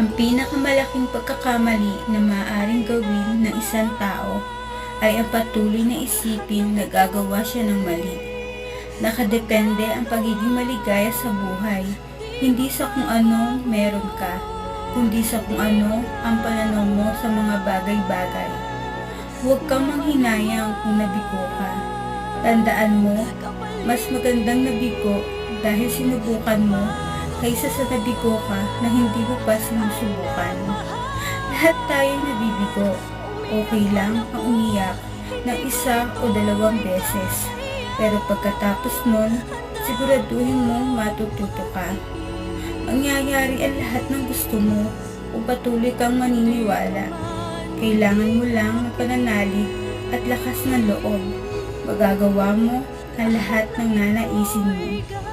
Ang pinakamalaking pagkakamali na maaaring gawin ng isang tao ay ang patuloy na isipin na gagawa siya ng mali. Nakadepende ang pagiging maligaya sa buhay, hindi sa kung anong meron ka, kundi sa kung ano ang pananaw mo sa mga bagay-bagay. Huwag kang manghinayang kung nabigo ka. Tandaan mo, mas magandang nabigo dahil sinubukan mo kaysa sa nabigo ka na hindi mo pa sinusubukan. Lahat tayo nabibigo. Okay lang ang umiyak ng isa o dalawang beses. Pero pagkatapos nun, siguraduhin mong matututo ka. Mangyayari ang lahat ng gusto mo kung patuloy kang maniniwala. Kailangan mo lang ng pananalig at lakas ng loob. Magagawa mo ang lahat ng nanaisin mo.